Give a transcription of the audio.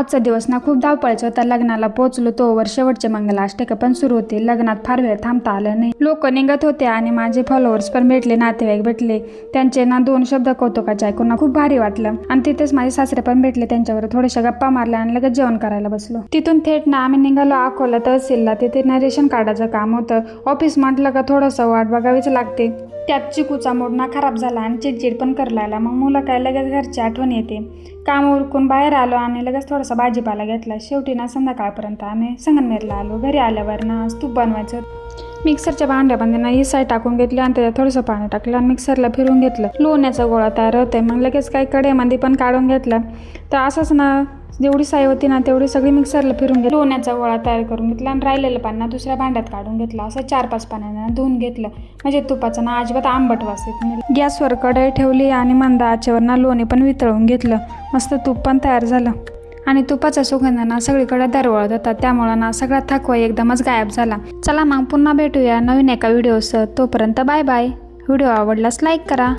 आजचा दिवस ना खूप धावपळायचा होता. लग्नाला पोहोचलो तोवर शेवटचे मंगलाष्टक पण सुरू होते. लग्नात फार वेळ थांबता आलं नाही. लोक निघत होते आणि माझे फॉलोअर्स पण भेटले नातेवाईक भेटले. त्यांचे ना दोन शब्द कौतुकाचे ऐकून ना खूप भारी वाटलं. आणि तिथेच माझे सासरे पण भेटले. त्यांच्यावर थोड्याशा गप्पा मारल्या आणि लगेच जेवण करायला बसलो. तिथून थेट ना आम्ही निघालो अकोला तहसीलला. तिथे ना रेशन कार्डाचं काम होतं. ऑफिस म्हटलं का थोडंसं वाट बघावीच लागते. त्यात चिकूचा मोडणा ना खराब झाला आणि चिडचिड पण करायला लागला. मग मुलं काय लगेच घरची आठवण येते. काम उरकून बाहेर आलो आणि लगेच थोडासा भाजीपाला घेतला. शेवटी ना संध्याकाळपर्यंत आम्ही संगनमेरला आलो. घरी आल्यावर ना तूप बनवायचं. मिक्सरच्या भांड्यामध्ये ना ही साय टाकून घेतली आणि त्याच्यात थोडंसं पाणी टाकलं आणि मिक्सरला फिरून घेतलं. लोण्याचा गोळा तयार होते मग लगेच काही कडेमध्ये पण काढून घेतलं. तर असंच ना जेवढी साय होती ना तेवढी सगळी मिक्सरला फिरून घेतली. लोण्याचा गोळा तयार करून घेतला आणि राहिलेलं पाणी दुसऱ्या भांड्यात काढून घेतलं. असं चार पाच पाण्यानं धुवून घेतलं. म्हणजे तुपाचं ना अजिबात आंबट वास येत नाही. गॅसवर कढई ठेवली आणि मंद आचेवर ना लोणी पण वितळून घेतलं. मस्त तूप पण तयार झालं. आणि तुपाचा सुगंध ना सगळीकडे दरवळत होता. त्यामुळं ना सगळा थकवा एकदमच गायब झाला. चला मग पुन्हा भेटूया नवीन एका व्हिडिओसह. तोपर्यंत बाय बाय. व्हिडिओ आवडलास लाईक करा.